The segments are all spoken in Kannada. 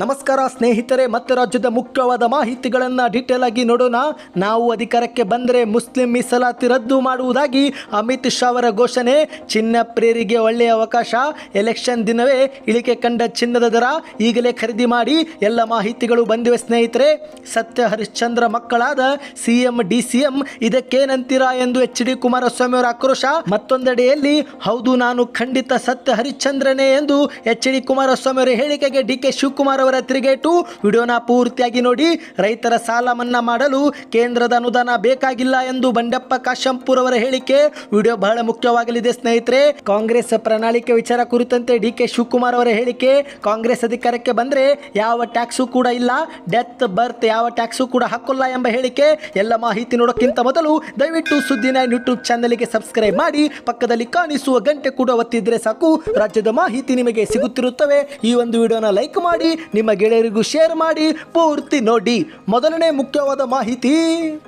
ನಮಸ್ಕಾರ ಸ್ನೇಹಿತರೆ, ಮತ್ತೆ ರಾಜ್ಯದ ಮುಖ್ಯವಾದ ಮಾಹಿತಿಗಳನ್ನು ಡೀಟೇಲ್ ಆಗಿ ನೋಡೋಣ. ನಾವು ಅಧಿಕಾರಕ್ಕೆ ಬಂದರೆ ಮುಸ್ಲಿಂ ಮೀಸಲಾತಿ ರದ್ದು ಮಾಡುವುದಾಗಿ ಅಮಿತ್ ಶಾ ಅವರ ಘೋಷಣೆ. ಚಿನ್ನ ಪ್ರೇರಿಗೆ ಒಳ್ಳೆಯ ಅವಕಾಶ. ಎಲೆಕ್ಷನ್ ದಿನವೇ ಇಳಿಕೆ ಕಂಡ ಚಿನ್ನದ ದರ ಈಗಲೇ ಖರೀದಿ ಮಾಡಿ ಎಲ್ಲ ಮಾಹಿತಿಗಳು ಬಂದಿವೆ ಸ್ನೇಹಿತರೆ. ಸತ್ಯ ಹರಿಶ್ಚಂದ್ರ ಮಕ್ಕಳಾದ C M, D C M ಇದಕ್ಕೇನಂತೀರಾ ಎಂದು ಎಚ್ ಡಿ ಕುಮಾರಸ್ವಾಮಿ ಅವರ ಆಕ್ರೋಶ. ಮತ್ತೊಂದೆಡೆಯಲ್ಲಿ, ಹೌದು ನಾನು ಖಂಡಿತ ಸತ್ಯ ಹರಿಶ್ಚಂದ್ರನೇ ಎಂದು ಎಚ್ ಡಿ ಕುಮಾರಸ್ವಾಮಿ ಅವರ ಹೇಳಿಕೆಗೆ ಡಿ ಕೆ ಶಿವಕುಮಾರ್ ಅವರ ತಿರುಗೇಟು. ವಿಡಿಯೋನ ಪೂರ್ತಿಯಾಗಿ ನೋಡಿ. ರೈತರ ಸಾಲ ಮನ್ನಾ ಮಾಡಲು ಕೇಂದ್ರದ ಅನುದಾನ ಬೇಕಾಗಿಲ್ಲ ಎಂದು ಬಂಡೆಪ್ಪ ಕಾಶಂಪುರ್ ಅವರ ಹೇಳಿಕೆ. ವಿಡಿಯೋ ಬಹಳ ಮುಖ್ಯವಾಗಲಿದೆ ಸ್ನೇಹಿತರೆ. ಕಾಂಗ್ರೆಸ್ ಪ್ರಣಾಳಿಕೆ ವಿಚಾರ ಕುರಿತಂತೆ ಡಿ ಕೆ ಶಿವಕುಮಾರ್ ಅವರ ಹೇಳಿಕೆ. ಕಾಂಗ್ರೆಸ್ ಅಧಿಕಾರಕ್ಕೆ ಬಂದ್ರೆ ಯಾವ ಟ್ಯಾಕ್ಸು ಕೂಡ ಇಲ್ಲ. ಡೆತ್, ಬರ್ತ್ ಯಾವ ಟ್ಯಾಕ್ಸು ಕೂಡ ಹಾಕೋಲ್ಲ ಎಂಬ ಹೇಳಿಕೆ. ಎಲ್ಲ ಮಾಹಿತಿ ನೋಡೋಕ್ಕಿಂತ ಮೊದಲು ದಯವಿಟ್ಟು ಸುದ್ದಿ ಯೂಟ್ಯೂಬ್ ಚಾನಲ್ಗೆ ಸಬ್ಸ್ಕ್ರೈಬ್ ಮಾಡಿ. ಪಕ್ಕದಲ್ಲಿ ಕಾಣಿಸುವ ಗಂಟೆ ಕೂಡ ಒತ್ತಿದ್ರೆ ಸಾಕು. ರಾಜ್ಯದ ಮಾಹಿತಿ ನಿಮಗೆ ಸಿಗುತ್ತಿರುತ್ತವೆ. ಈ ಒಂದು ವಿಡಿಯೋನ ಲೈಕ್ ಮಾಡಿ. ನಿಮ್ಮ ಗೆಳೆಯರಿಗೂ ಶೇರ್ ಮಾಡಿ ಪೂರ್ತಿ ನೋಡಿ. ಮೊದಲನೇ ಮುಖ್ಯವಾದ ಮಾಹಿತಿ,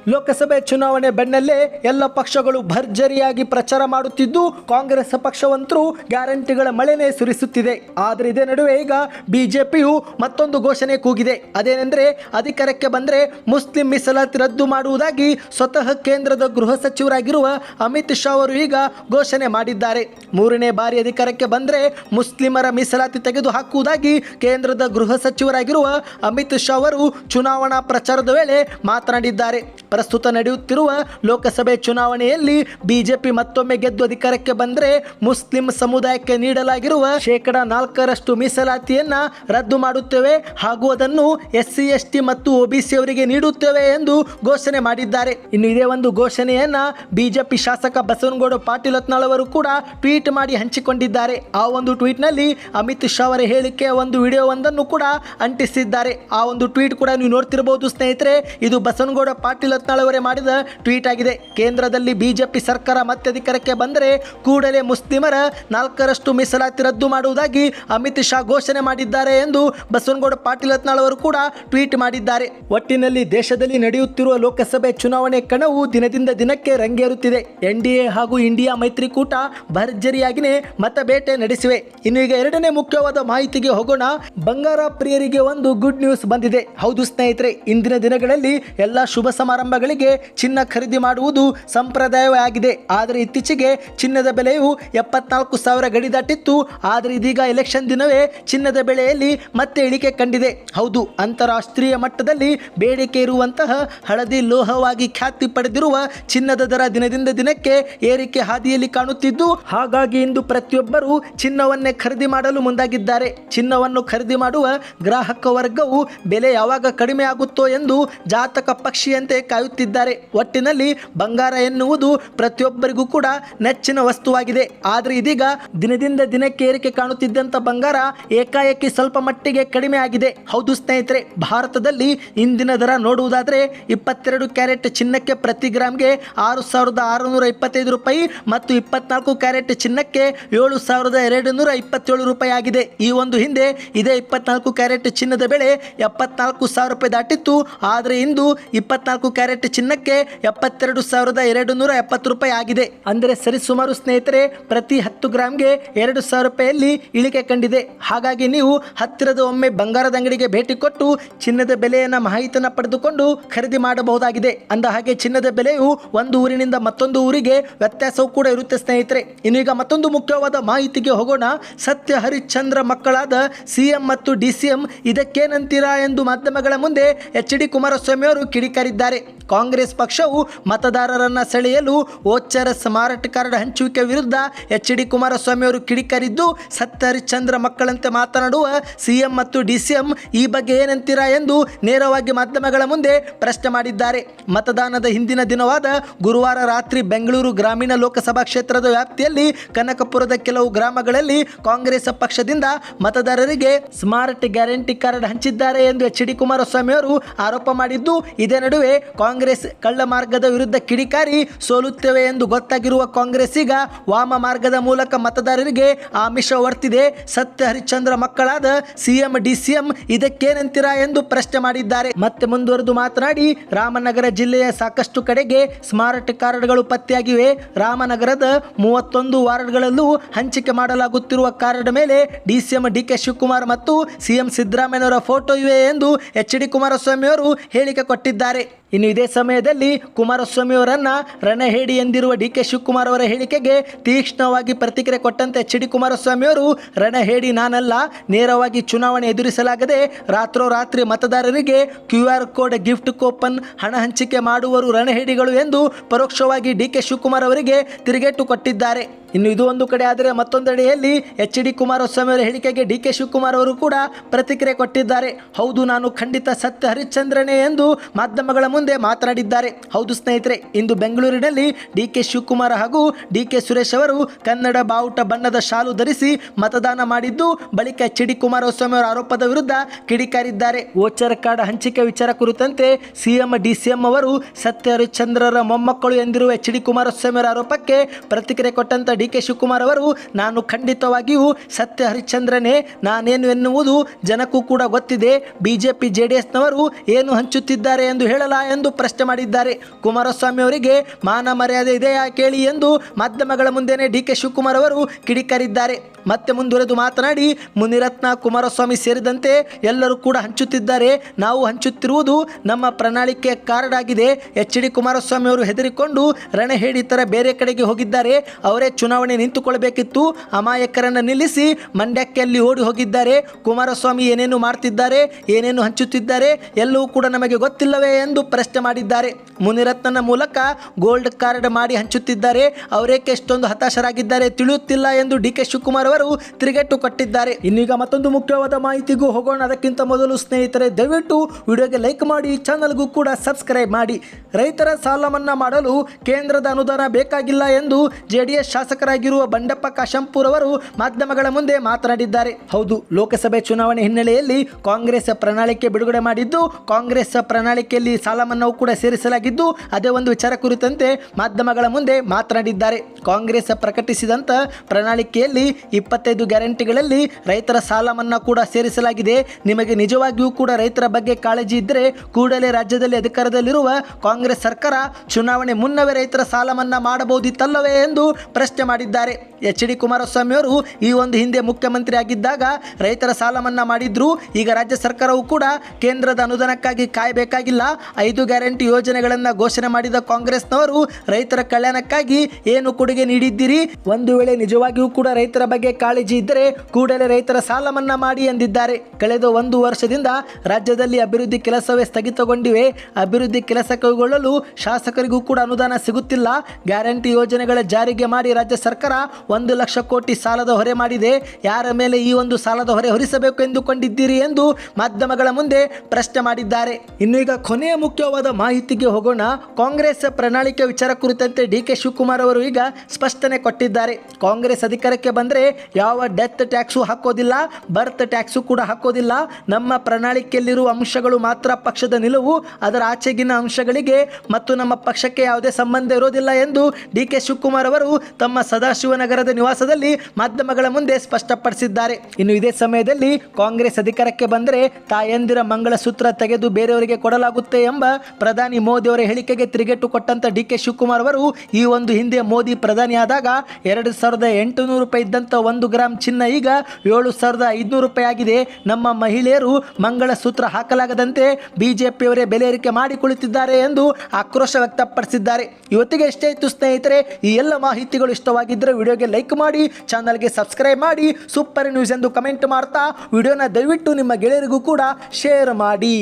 ಲೋಕಸಭೆ ಚುನಾವಣೆ ಬೆನ್ನಲ್ಲೇ ಎಲ್ಲ ಪಕ್ಷಗಳು ಭರ್ಜರಿಯಾಗಿ ಪ್ರಚಾರ ಮಾಡುತ್ತಿದ್ದು, ಕಾಂಗ್ರೆಸ್ ಪಕ್ಷವಂತರೂ ಗ್ಯಾರಂಟಿಗಳ ಮಳೆನೇ ಸುರಿಸುತ್ತಿದೆ. ಆದರೆ ಇದೇ ನಡುವೆ ಈಗ ಬಿಜೆಪಿಯು ಮತ್ತೊಂದು ಘೋಷಣೆ ಕೂಗಿದೆ. ಅದೇನೆಂದರೆ, ಅಧಿಕಾರಕ್ಕೆ ಬಂದರೆ ಮುಸ್ಲಿಂ ಮೀಸಲಾತಿ ರದ್ದು ಮಾಡುವುದಾಗಿ ಸ್ವತಃ ಕೇಂದ್ರದ ಗೃಹ ಸಚಿವರಾಗಿರುವ ಅಮಿತ್ ಶಾ ಅವರು ಈಗ ಘೋಷಣೆ ಮಾಡಿದ್ದಾರೆ. ಮೂರನೇ ಬಾರಿ ಅಧಿಕಾರಕ್ಕೆ ಬಂದರೆ ಮುಸ್ಲಿಮರ ಮೀಸಲಾತಿ ತೆಗೆದು ಹಾಕುವುದಾಗಿ ಕೇಂದ್ರದ ಗೃಹ ಸಚಿವರಾಗಿರುವ ಅಮಿತ್ ಶಾ ಅವರು ಚುನಾವಣಾ ಪ್ರಚಾರದ ವೇಳೆ ಮಾತನಾಡಿದ್ದಾರೆ. ಪ್ರಸ್ತುತ ನಡೆಯುತ್ತಿರುವ ಲೋಕಸಭೆ ಚುನಾವಣೆಯಲ್ಲಿ ಬಿಜೆಪಿ ಮತ್ತೊಮ್ಮೆ ಗೆದ್ದು ಅಧಿಕಾರಕ್ಕೆ ಬಂದರೆ ಮುಸ್ಲಿಂ ಸಮುದಾಯಕ್ಕೆ ನೀಡಲಾಗಿರುವ ಶೇಕಡಾ ನಾಲ್ಕರಷ್ಟು ಮೀಸಲಾತಿಯನ್ನ ರದ್ದು ಮಾಡುತ್ತೇವೆ ಹಾಗೂ ಅದನ್ನು ಎಸ್ ಸಿ ಎಸ್ ಮತ್ತು ಒಬಿಸಿ ಅವರಿಗೆ ನೀಡುತ್ತೇವೆ ಎಂದು ಘೋಷಣೆ ಮಾಡಿದ್ದಾರೆ. ಇನ್ನು ಇದೇ ಒಂದು ಘೋಷಣೆಯನ್ನ ಬಿಜೆಪಿ ಶಾಸಕ ಬಸವನಗೌಡ ಪಾಟೀಲ್ ಯತ್ನಾಳ್ ಅವರು ಕೂಡ ಟ್ವೀಟ್ ಮಾಡಿ ಹಂಚಿಕೊಂಡಿದ್ದಾರೆ. ಆ ಒಂದು ಟ್ವೀಟ್ನಲ್ಲಿ ಅಮಿತ್ ಶಾ ಅವರ ಹೇಳಿಕೆಯ ಒಂದು ವಿಡಿಯೋವೊಂದನ್ನು ಕೂಡ ಅಂಟಿಸಿದ್ದಾರೆ. ಆ ಒಂದು ಟ್ವೀಟ್ ಕೂಡ ನೀವು ನೋಡ್ತಿರಬಹುದು ಸ್ನೇಹಿತರೆ, ಇದು ಬಸವನಗೌಡ ಪಾಟೀಲ್ ಅವರೇ ಮಾಡಿದ ಟ್ವೀಟ್ ಆಗಿದೆ. ಕೇಂದ್ರದಲ್ಲಿ ಬಿಜೆಪಿ ಸರ್ಕಾರ ಮತ್ತೆ ಅಧಿಕಾರಕ್ಕೆ ಬಂದರೆ ಕೂಡಲೇ ಮುಸ್ಲಿಮರ ನಾಲ್ಕರಷ್ಟು ಮೀಸಲಾತಿ ರದ್ದು ಮಾಡುವುದಾಗಿ ಅಮಿತ್ ಶಾ ಘೋಷಣೆ ಮಾಡಿದ್ದಾರೆ ಎಂದು ಬಸವನಗೌಡ ಪಾಟೀಲ್ ಅವರು ಕೂಡ ಟ್ವೀಟ್ ಮಾಡಿದ್ದಾರೆ. ಒಟ್ಟಿನಲ್ಲಿ ದೇಶದಲ್ಲಿ ನಡೆಯುತ್ತಿರುವ ಲೋಕಸಭೆ ಚುನಾವಣೆ ಕಣವು ದಿನದಿಂದ ದಿನಕ್ಕೆ ರಂಗೇರುತ್ತಿದೆ. ಎನ್ಡಿಎ ಹಾಗೂ ಇಂಡಿಯಾ ಮೈತ್ರಿಕೂಟ ಭರ್ಜರಿಯಾಗಿನೇ ಮತಬೇಟೆ ನಡೆಸಿವೆ. ಇನ್ನು ಈಗ ಎರಡನೇ ಮುಖ್ಯವಾದ ಮಾಹಿತಿಗೆ ಹೋಗೋಣ. ಬಂಗಾರ ಪ್ರಿಯರಿಗೆ, ಒಂದು ಗುಡ್ ನ್ಯೂಸ್ ಬಂದಿದೆ. ಹೌದು ಸ್ನೇಹಿತರೆ, ಇಂದಿನ ದಿನಗಳಲ್ಲಿ ಎಲ್ಲ ಶುಭ ಸಮಾರಂಭಗಳಿಗೆ ಚಿನ್ನ ಖರೀದಿ ಮಾಡುವುದು ಸಂಪ್ರದಾಯವೇ ಆಗಿದೆ. ಆದರೆ ಇತ್ತೀಚೆಗೆ ಚಿನ್ನದ ಬೆಲೆಯು ಎಪ್ಪತ್ನಾಲ್ಕು ಸಾವಿರ ಗಡಿ ದಾಟಿತ್ತು. ಆದರೆ ಇದೀಗ ಎಲೆಕ್ಷನ್ ದಿನವೇ ಚಿನ್ನದ ಬೆಲೆಯಲ್ಲಿ ಮತ್ತೆ ಇಳಿಕೆ ಕಂಡಿದೆ. ಹೌದು, ಅಂತಾರಾಷ್ಟ್ರೀಯ ಮಟ್ಟದಲ್ಲಿ ಬೇಡಿಕೆ ಇರುವಂತಹ ಹಳದಿ ಲೋಹವಾಗಿ ಖ್ಯಾತಿ ಪಡೆದಿರುವ ಚಿನ್ನದ ದರ ದಿನದಿಂದ ದಿನಕ್ಕೆ ಏರಿಕೆ ಹಾದಿಯಲ್ಲಿ ಕಾಣುತ್ತಿದ್ದು, ಹಾಗಾಗಿ ಇಂದು ಪ್ರತಿಯೊಬ್ಬರು ಚಿನ್ನವನ್ನೇ ಖರೀದಿ ಮಾಡಲು ಮುಂದಾಗಿದ್ದಾರೆ. ಚಿನ್ನವನ್ನು ಖರೀದಿ ಮಾಡುವ ಗ್ರಾಹಕ ವರ್ಗವು ಬೆಲೆ ಯಾವಾಗ ಕಡಿಮೆ ಆಗುತ್ತೋ ಎಂದು ಜಾತಕ ಪಕ್ಷಿಯಂತೆ ಕಾಯುತ್ತಿದ್ದಾರೆ. ಒಟ್ಟಿನಲ್ಲಿ ಬಂಗಾರ ಎನ್ನುವುದು ಪ್ರತಿಯೊಬ್ಬರಿಗೂ ಕೂಡ ನೆಚ್ಚಿನ ವಸ್ತುವಾಗಿದೆ. ಆದರೆ ಇದೀಗ ದಿನದಿಂದ ದಿನಕ್ಕೆ ಏರಿಕೆ ಕಾಣುತ್ತಿದ್ದಂಥ ಬಂಗಾರ ಏಕಾಏಕಿ ಸ್ವಲ್ಪ ಮಟ್ಟಿಗೆ ಕಡಿಮೆ ಆಗಿದೆ. ಹೌದು ಸ್ನೇಹಿತರೆ, ಭಾರತದಲ್ಲಿ ಇಂದಿನ ದರ ನೋಡುವುದಾದರೆ ಇಪ್ಪತ್ತೆರಡು ಕ್ಯಾರೆಟ್ ಚಿನ್ನಕ್ಕೆ ಪ್ರತಿ ಗ್ರಾಮ್ಗೆ ಆರು ಸಾವಿರದ ಆರುನೂರ ಇಪ್ಪತ್ತೈದು ರೂಪಾಯಿ ಮತ್ತು ಇಪ್ಪತ್ನಾಲ್ಕು ಕ್ಯಾರೆಟ್ ಚಿನ್ನಕ್ಕೆ ಏಳು ಸಾವಿರದ ಎರಡು ನೂರ ಇಪ್ಪತ್ತೇಳು ರೂಪಾಯಿ ಆಗಿದೆ. ಈ ಒಂದು ಹಿಂದೆ ಇದೇ ಇಪ್ಪತ್ನಾಲ್ಕು ಕ್ಯಾರೆಟ್ ಚಿನ್ನದ ಬೆಲೆ ಎಪ್ಪತ್ನಾಲ್ಕು ಸಾವಿರ ರೂಪಾಯಿ ದಾಟಿತ್ತು. ಆದರೆ ಇಂದು ಇಪ್ಪತ್ನಾಲ್ಕು ಕ್ಯಾರೆಟ್ ಚಿನ್ನಕ್ಕೆ ಎಪ್ಪತ್ತೆರಡು ಸಾವಿರದ ಎರಡು ನೂರ ಎಪ್ಪತ್ತು ರೂಪಾಯಿ ಆಗಿದೆ. ಅಂದರೆ ಸರಿಸುಮಾರು ಸ್ನೇಹಿತರೆ, ಪ್ರತಿ ಹತ್ತು ಗ್ರಾಮ್ಗೆ ಎರಡು ಸಾವಿರ ರೂಪಾಯಿಯಲ್ಲಿ ಇಳಿಕೆ ಕಂಡಿದೆ. ಹಾಗಾಗಿ ನೀವು ಹತ್ತಿರದ ಒಮ್ಮೆ ಬಂಗಾರದ ಅಂಗಡಿಗೆ ಭೇಟಿ ಕೊಟ್ಟು ಚಿನ್ನದ ಬೆಲೆಯನ್ನು ಮಾಹಿತಿಯನ್ನು ಪಡೆದುಕೊಂಡು ಖರೀದಿ ಮಾಡಬಹುದಾಗಿದೆ. ಅಂದ ಹಾಗೆ ಚಿನ್ನದ ಬೆಲೆಯು ಒಂದು ಊರಿನಿಂದ ಮತ್ತೊಂದು ಊರಿಗೆ ವ್ಯತ್ಯಾಸವೂ ಕೂಡ ಇರುತ್ತೆ ಸ್ನೇಹಿತರೆ. ಇನ್ನು ಈಗ ಮತ್ತೊಂದು ಮುಖ್ಯವಾದ ಮಾಹಿತಿಗೆ ಹೋಗೋಣ. ಸತ್ಯ ಹರಿಶ್ಚಂದ್ರ ಮಕ್ಕಳಾದ ಸಿಎಂ ಮತ್ತು ಡಿ ಎಂ ಇದಕ್ಕೇನಂತೀರಾ ಎಂದು ಮಾಧ್ಯಮಗಳ ಮುಂದೆ ಎಚ್ ಡಿ ಕುಮಾರಸ್ವಾಮಿ ಅವರು ಕಿಡಿಕಾರಿದ್ದಾರೆ. ಕಾಂಗ್ರೆಸ್ ಪಕ್ಷವು ಮತದಾರರನ್ನ ಸೆಳೆಯಲು ಓಚರ ಸ್ಮಾರ್ಟ್ ಕಾರ್ಡ್ ಹಂಚುವಿಕೆ ವಿರುದ್ಧ ಎಚ್ ಡಿ ಕುಮಾರಸ್ವಾಮಿ ಅವರು ಕಿಡಿಕಾರಿದ್ದು ಸತ್ಯ ಹರಿಶ್ಚಂದ್ರ ಮಕ್ಕಳಂತೆ ಮಾತನಾಡುವ ಸಿಎಂ ಮತ್ತು ಡಿಸಿಎಂ ಈ ಬಗ್ಗೆ ಏನಂತೀರಾ ಎಂದು ನೇರವಾಗಿ ಮಾಧ್ಯಮಗಳ ಮುಂದೆ ಪ್ರಶ್ನೆ ಮಾಡಿದ್ದಾರೆ. ಮತದಾನದ ಹಿಂದಿನ ದಿನವಾದ ಗುರುವಾರ ರಾತ್ರಿ ಬೆಂಗಳೂರು ಗ್ರಾಮೀಣ ಲೋಕಸಭಾ ಕ್ಷೇತ್ರದ ವ್ಯಾಪ್ತಿಯಲ್ಲಿ ಕನಕಪುರದ ಕೆಲವು ಗ್ರಾಮಗಳಲ್ಲಿ ಕಾಂಗ್ರೆಸ್ ಪಕ್ಷದಿಂದ ಮತದಾರರಿಗೆ ಸ್ಮಾರ್ಟ್ ಗ್ಯಾರಂಟಿ ಕಾರ್ಡ್ ಹಂಚಿದ್ದಾರೆ ಎಂದು ಎಚ್ ಡಿ ಕುಮಾರಸ್ವಾಮಿ ಅವರು ಆರೋಪ ಮಾಡಿದ್ದು, ಇದೇ ನಡುವೆ ಕಾಂಗ್ರೆಸ್ ಕಳ್ಳ ಮಾರ್ಗದ ವಿರುದ್ಧ ಕಿಡಿಕಾರಿ ಸೋಲುತ್ತೇವೆ ಎಂದು ಗೊತ್ತಾಗಿರುವ ಕಾಂಗ್ರೆಸ್ ಈಗ ವಾಮ ಮಾರ್ಗದ ಮೂಲಕ ಮತದಾರರಿಗೆ ಆಮಿಷ ಹೊರ್ತಿದೆ. ಸತ್ಯ ಹರಿಶ್ಚಂದ್ರ ಮಕ್ಕಳಾದ ಸಿಎಂ ಡಿಸಿಎಂ ಇದಕ್ಕೇನಂತೀರಾ ಎಂದು ಪ್ರಶ್ನೆ ಮಾಡಿದ್ದಾರೆ. ಮತ್ತೆ ಮುಂದುವರೆದು ಮಾತನಾಡಿ, ರಾಮನಗರ ಜಿಲ್ಲೆಯ ಸಾಕಷ್ಟು ಕಡೆಗೆ ಸ್ಮಾರ್ಟ್ ಕಾರ್ಡ್ಗಳು ಪತ್ತೆಯಾಗಿವೆ. ರಾಮನಗರದ ಮೂವತ್ತೊಂದು ವಾರ್ಡ್ಗಳಲ್ಲೂ ಹಂಚಿಕೆ ಮಾಡಲಾಗುತ್ತಿರುವ ಕಾರ್ಡ್ ಮೇಲೆ ಡಿಸಿಎಂ ಡಿ ಕೆ ಶಿವಕುಮಾರ್ ಮತ್ತು ಸಿಎಂ ಸಿದ್ದರಾಮಯ್ಯನವರ ಫೋಟೋ ಇವೆ ಎಂದು ಎಚ್ ಡಿ ಕುಮಾರಸ್ವಾಮಿ ಅವರು ಹೇಳಿಕೆ ಕೊಟ್ಟಿದ್ದಾರೆ. ಇನ್ನು ಇದೇ ಸಮಯದಲ್ಲಿ ಕುಮಾರಸ್ವಾಮಿ ಅವರನ್ನ ರಣಹೇಡಿ ಎಂದಿರುವ ಡಿ ಕೆ ಶಿವಕುಮಾರ್ ಅವರ ಹೇಳಿಕೆಗೆ ತೀಕ್ಷ್ಣವಾಗಿ ಪ್ರತಿಕ್ರಿಯೆ ಕೊಟ್ಟಂತೆ ಎಚ್ ಡಿ ಕುಮಾರಸ್ವಾಮಿ ಅವರು ರಣಹೇಡಿ ನಾನಲ್ಲ, ನೇರವಾಗಿ ಚುನಾವಣೆ ಎದುರಿಸಲಾಗದೆ ರಾತ್ರೋರಾತ್ರಿ ಮತದಾರರಿಗೆ Q R code, gift coupon, ಹಣ ಹಂಚಿಕೆ ಮಾಡುವರು ರಣಹೇಡಿಗಳು ಎಂದು ಪರೋಕ್ಷವಾಗಿ ಡಿ ಕೆ ಶಿವಕುಮಾರ್ ಅವರಿಗೆ ತಿರುಗೇಟು ಕೊಟ್ಟಿದ್ದಾರೆ. ಇನ್ನು ಇದು ಒಂದು ಕಡೆ ಆದರೆ ಮತ್ತೊಂದೆಡೆಯಲ್ಲಿ ಎಚ್ ಡಿ ಕುಮಾರಸ್ವಾಮಿ ಅವರ ಹೇಳಿಕೆಗೆ ಡಿ ಕೆ ಶಿವಕುಮಾರ್ ಅವರು ಕೂಡ ಪ್ರತಿಕ್ರಿಯೆ ಕೊಟ್ಟಿದ್ದಾರೆ. ಹೌದು, ನಾನು ಖಂಡಿತ ಸತ್ಯ ಹರಿಶ್ಚಂದ್ರನೇ ಎಂದು ಮಾಧ್ಯಮಗಳ ಮುಂದೆ ಮಾತನಾಡಿದ್ದಾರೆ. ಹೌದು ಸ್ನೇಹಿತರೆ, ಇಂದು ಬೆಂಗಳೂರಿನಲ್ಲಿ ಡಿ ಕೆ ಶಿವಕುಮಾರ್ ಹಾಗೂ ಡಿ ಕೆ ಸುರೇಶ್ ಅವರು ಕನ್ನಡ ಬಾವುಟ ಬಣ್ಣದ ಶಾಲು ಧರಿಸಿ ಮತದಾನ ಮಾಡಿದ್ದು, ಬಳಿಕ ಎಚ್ ಡಿ ಕುಮಾರಸ್ವಾಮಿ ಅವರ ಆರೋಪದ ವಿರುದ್ಧ ಕಿಡಿಕಾರಿದ್ದಾರೆ. ವೋಚರ್ ಕಾರ್ಡ್ ಹಂಚಿಕೆ ವಿಚಾರ ಕುರಿತಂತೆ ಸಿಎಂ, ಡಿಸಿಎಂ ಅವರು ಸತ್ಯ ಹರಿಶ್ಚಂದ್ರರ ಮೊಮ್ಮಕ್ಕಳು ಎಂದಿರುವ ಎಚ್ ಡಿ ಕುಮಾರಸ್ವಾಮಿ ಅವರ ಆರೋಪಕ್ಕೆ ಪ್ರತಿಕ್ರಿಯೆ ಕೊಟ್ಟಂತ ಡಿ ಕೆ ಶಿವಕುಮಾರ್ ಅವರು, ನಾನು ಖಂಡಿತವಾಗಿಯೂ ಸತ್ಯ ಹರಿಶ್ಚಂದ್ರನೇ, ನಾನೇನು ಎನ್ನುವುದು ಜನಕ್ಕೂ ಕೂಡ ಗೊತ್ತಿದೆ. ಬಿಜೆಪಿ ಜೆ ಡಿ ಎಸ್ನವರು ಏನು ಹಂಚುತ್ತಿದ್ದಾರೆ ಎಂದು ಹೇಳಲ ಎಂದು ಪ್ರಶ್ನೆ ಮಾಡಿದ್ದಾರೆ. ಕುಮಾರಸ್ವಾಮಿ ಅವರಿಗೆ ಮಾನ ಮರ್ಯಾದೆ ಇದೆಯಾ ಕೇಳಿ ಎಂದು ಮಾಧ್ಯಮಗಳ ಮುಂದೆನೆ ಡಿ ಕೆ ಶಿವಕುಮಾರ್ ಅವರು ಕಿಡಿಕಾರಿದ್ದಾರೆ. ಮತ್ತೆ ಮುಂದುವರೆದು ಮಾತನಾಡಿ, ಮುನಿರತ್ನ, ಕುಮಾರಸ್ವಾಮಿ ಸೇರಿದಂತೆ ಎಲ್ಲರೂ ಕೂಡ ಹಂಚುತ್ತಿದ್ದಾರೆ. ನಾವು ಹಂಚುತ್ತಿರುವುದು ನಮ್ಮ ಪ್ರಣಾಳಿಕೆ ಕಾರ್ಡ್ ಆಗಿದೆ. ಎಚ್ ಡಿ ಕುಮಾರಸ್ವಾಮಿ ಅವರು ಹೆದರಿಕೊಂಡು ರಣಹೇಡಿ ಥರ ಬೇರೆ ಕಡೆಗೆ ಹೋಗಿದ್ದಾರೆ. ಅವರೇ ಚುನಾವಣೆ ನಿಂತುಕೊಳ್ಬೇಕಿತ್ತು. ಅಮಾಯಕರನ್ನು ನಿಲ್ಲಿಸಿ ಮಂಡ್ಯಕ್ಕೆ ಅಲ್ಲಿ ಓಡಿ ಹೋಗಿದ್ದಾರೆ. ಕುಮಾರಸ್ವಾಮಿ ಏನೇನು ಮಾಡ್ತಿದ್ದಾರೆ, ಏನೇನು ಹಂಚುತ್ತಿದ್ದಾರೆ, ಎಲ್ಲವೂ ಕೂಡ ನಮಗೆ ಗೊತ್ತಿಲ್ಲವೇ ಎಂದು ಪ್ರಶ್ನೆ ಮಾಡಿದ್ದಾರೆ. ಮುನಿರತ್ನನ ಮೂಲಕ ಗೋಲ್ಡ್ ಕಾರ್ಡ್ ಮಾಡಿ ಹಂಚುತ್ತಿದ್ದಾರೆ. ಅವರೇಕೆ ಎಷ್ಟೊಂದು ಹತಾಶರಾಗಿದ್ದಾರೆ ತಿಳಿಯುತ್ತಿಲ್ಲ ಎಂದು ಡಿ ಕೆ ಶಿವಕುಮಾರ್ ಅವರು ತಿರುಗೇಟು ಕೊಟ್ಟಿದ್ದಾರೆ. ಇನ್ನೀಗ ಮತ್ತೊಂದು ಮುಖ್ಯವಾದ ಮಾಹಿತಿಗೂ ಹೋಗೋಣ. ಅದಕ್ಕಿಂತ ಮೊದಲು ಸ್ನೇಹಿತರೆ, ದಯವಿಟ್ಟು ವಿಡಿಯೋಗೆ ಲೈಕ್ ಮಾಡಿ, ಚಾನಲ್ಗೂ ಕೂಡ ಸಬ್ಸ್ಕ್ರೈಬ್ ಮಾಡಿ. ರೈತರ ಸಾಲ ಮನ್ನಾ ಮಾಡಲು ಕೇಂದ್ರದ ಅನುದಾನ ಬೇಕಾಗಿಲ್ಲ ಎಂದು ಜೆಡಿಎಸ್ ಶಾಸಕರಾಗಿರುವ ಬಂಡಪ್ಪ ಕಾಶಂಪುರ್ ಅವರು ಮಾಧ್ಯಮಗಳ ಮುಂದೆ ಮಾತನಾಡಿದ್ದಾರೆ. ಹೌದು, ಲೋಕಸಭೆ ಚುನಾವಣೆ ಹಿನ್ನೆಲೆಯಲ್ಲಿ ಕಾಂಗ್ರೆಸ್ ಪ್ರಣಾಳಿಕೆ ಬಿಡುಗಡೆ ಮಾಡಿದ್ದು, ಕಾಂಗ್ರೆಸ್ ಪ್ರಣಾಳಿಕೆಯಲ್ಲಿ ಸಾಲ ಮನ್ನಾವು ಕೂಡ ಸೇರಿಸಲಾಗಿದ್ದು, ಅದೇ ಒಂದು ವಿಚಾರ ಕುರಿತಂತೆ ಮಾಧ್ಯಮಗಳ ಮುಂದೆ ಮಾತನಾಡಿದ್ದಾರೆ. ಕಾಂಗ್ರೆಸ್ ಪ್ರಕಟಿಸಿದಂತ ಪ್ರಣಾಳಿಕೆಯಲ್ಲಿ ಇಪ್ಪತ್ತೈದು ಗ್ಯಾರಂಟಿಗಳಲ್ಲಿ ರೈತರ ಸಾಲ ಮನ್ನಾ ಕೂಡ ಸೇರಿಸಲಾಗಿದೆ. ನಿಮಗೆ ನಿಜವಾಗಿಯೂ ಕೂಡ ರೈತರ ಬಗ್ಗೆ ಕಾಳಜಿ ಇದ್ದರೆ ಕೂಡಲೇ ರಾಜ್ಯದಲ್ಲಿ ಅಧಿಕಾರದಲ್ಲಿರುವ ಕಾಂಗ್ರೆಸ್ ಸರ್ಕಾರ ಚುನಾವಣೆ ಮುನ್ನವೇ ರೈತರ ಸಾಲ ಮನ್ನಾ ಮಾಡಬಹುದಿತ್ತಲ್ಲವೇ ಎಂದು ಪ್ರಶ್ನೆ ಮಾಡಿದ್ದಾರೆ. ಎಚ್ ಡಿ ಕುಮಾರಸ್ವಾಮಿ ಅವರು ಈ ಒಂದು ಹಿಂದೆ ಮುಖ್ಯಮಂತ್ರಿ ಆಗಿದ್ದಾಗ ರೈತರ ಸಾಲ ಮನ್ನಾ ಮಾಡಿದ್ರು. ಈಗ ರಾಜ್ಯ ಸರ್ಕಾರವು ಕೂಡ ಕೇಂದ್ರದ ಅನುದಾನಕ್ಕಾಗಿ ಕಾಯಬೇಕಾಗಿಲ್ಲ. ಐದು ಗ್ಯಾರಂಟಿ ಯೋಜನೆಗಳನ್ನು ಘೋಷಣೆ ಮಾಡಿದ ಕಾಂಗ್ರೆಸ್ನವರು ರೈತರ ಕಲ್ಯಾಣಕ್ಕಾಗಿ ಏನು ಕೊಡುಗೆ ನೀಡಿದ್ದೀರಿ? ಒಂದು ವೇಳೆ ನಿಜವಾಗಿಯೂ ಕೂಡ ರೈತರ ಬಗ್ಗೆ ಕಾಳಜಿ ಇದ್ದರೆ ಕೂಡಲೇ ರೈತರ ಸಾಲ ಮನ್ನಾ ಮಾಡಿ ಎಂದಿದ್ದಾರೆ. ಕಳೆದ ಒಂದು ವರ್ಷದಿಂದ ರಾಜ್ಯದಲ್ಲಿ ಅಭಿವೃದ್ಧಿ ಕೆಲಸವೇ ಸ್ಥಗಿತಗೊಂಡಿವೆ. ಅಭಿವೃದ್ಧಿ ಕೆಲಸ ಕೈಗೊಳ್ಳಲು ಶಾಸಕರಿಗೂ ಕೂಡ ಅನುದಾನ ಸಿಗುತ್ತಿಲ್ಲ. ಗ್ಯಾರಂಟಿ ಯೋಜನೆಗಳ ಜಾರಿಗೆ ಮಾಡಿ ರಾಜ್ಯ ಸರ್ಕಾರ ಒಂದು ಲಕ್ಷ ಕೋಟಿ ಸಾಲದ ಹೊರೆ ಮಾಡಿದೆ. ಯಾರ ಮೇಲೆ ಈ ಒಂದು ಸಾಲದ ಹೊರೆ ಹೊರಿಸಬೇಕು ಎಂದುಕೊಂಡಿದ್ದೀರಿ ಎಂದು ಮಾಧ್ಯಮಗಳ ಮುಂದೆ ಪ್ರಶ್ನೆ ಮಾಡಿದ್ದಾರೆ. ಇನ್ನು ಈಗ ಕೊನೆಯ ಮುಖ್ಯವಾದ ಮಾಹಿತಿಗೆ ಹೋಗೋಣ. ಕಾಂಗ್ರೆಸ್ ಪ್ರಣಾಳಿಕೆ ವಿಚಾರ ಕುರಿತಂತೆ ಡಿ ಕೆ ಶಿವಕುಮಾರ್ ಅವರು ಈಗ ಸ್ಪಷ್ಟನೆ ಕೊಟ್ಟಿದ್ದಾರೆ. ಕಾಂಗ್ರೆಸ್ ಅಧಿಕಾರಕ್ಕೆ ಬಂದರೆ ಯಾವ ಡೆತ್ ಟ್ಯಾಕ್ಸು ಹಾಕೋದಿಲ್ಲ, ಬರ್ತ್ ಟ್ಯಾಕ್ಸು ಕೂಡ ಹಾಕೋದಿಲ್ಲ. ನಮ್ಮ ಪ್ರಣಾಳಿಕೆಯಲ್ಲಿರುವ ಅಂಶಗಳು ಮಾತ್ರ ಪಕ್ಷದ ನಿಲುವು, ಅದರ ಆಚೆಗಿನ ಅಂಶಗಳಿಗೆ ಮತ್ತು ನಮ್ಮ ಪಕ್ಷಕ್ಕೆ ಯಾವುದೇ ಸಂಬಂಧ ಇರೋದಿಲ್ಲ ಎಂದು ಡಿ ಕೆ ಶಿವಕುಮಾರ್ ಅವರು ತಮ್ಮ ಸದಾಶಿವನಗರದ ನಿವಾಸದಲ್ಲಿ ಮಾಧ್ಯಮಗಳ ಮುಂದೆ ಸ್ಪಷ್ಟಪಡಿಸಿದ್ದಾರೆ. ಇನ್ನು ಇದೇ ಸಮಯದಲ್ಲಿ ಕಾಂಗ್ರೆಸ್ ಅಧಿಕಾರಕ್ಕೆ ಬಂದರೆ ತಾಯಂದಿರ ಮಂಗಳಸೂತ್ರ ತೆಗೆದು ಬೇರೆಯವರಿಗೆ ಕೊಡಲಾಗುತ್ತೆ ಎಂಬ ಪ್ರಧಾನಿ ಮೋದಿ ಅವರ ಹೇಳಿಕೆಗೆ ತಿರುಗೇಟು ಕೊಟ್ಟಂತ ಡಿ ಕೆ ಶಿವಕುಮಾರ್ ಅವರು ಈ ಒಂದು ಹಿಂದೆ ಮೋದಿ ಪ್ರಧಾನಿ ಆದಾಗ ಎರಡು ಸಾವಿರದ ಎಂಟುನೂರು ರೂಪಾಯಿ ಇದ್ದಂಥ ಒಂದು ಗ್ರಾಮ್ ಚಿನ್ನ ಈಗ ಏಳು ಸಾವಿರದ ಐದುನೂರು ರೂಪಾಯಿ ಆಗಿದೆ. ನಮ್ಮ ಮಹಿಳೆಯರು ಮಂಗಳಸೂತ್ರ ಹಾಕಲಾಗದಂತೆ ಬಿಜೆಪಿಯವರೇ ಬೆಲೆ ಏರಿಕೆ ಮಾಡಿಕೊಳ್ಳುತ್ತಿದ್ದಾರೆ ಎಂದು ಆಕ್ರೋಶ ವ್ಯಕ್ತಪಡಿಸಿದ್ದಾರೆ. ಇವತ್ತಿಗೆ ಎಷ್ಟೇ ಇತ್ತು ಸ್ನೇಹಿತರೆ, ಈ ಎಲ್ಲ ಮಾಹಿತಿಗಳು ಇಷ್ಟವಾಗಿದ್ದರೆ ವಿಡಿಯೋಗೆ ಲೈಕ್ ಮಾಡಿ, ಚಾನಲ್ಗೆ ಸಬ್ಸ್ಕ್ರೈಬ್ ಮಾಡಿ, ಸೂಪರ್ ನ್ಯೂಸ್ ಎಂದು ಕಮೆಂಟ್ ಮಾಡ್ತಾ, ವಿಡಿಯೋನ ದಯವಿಟ್ಟು ನಿಮ್ಮ ಗೆಳೆಯರಿಗೂ ಕೂಡ ಶೇರ್ ಮಾಡಿ.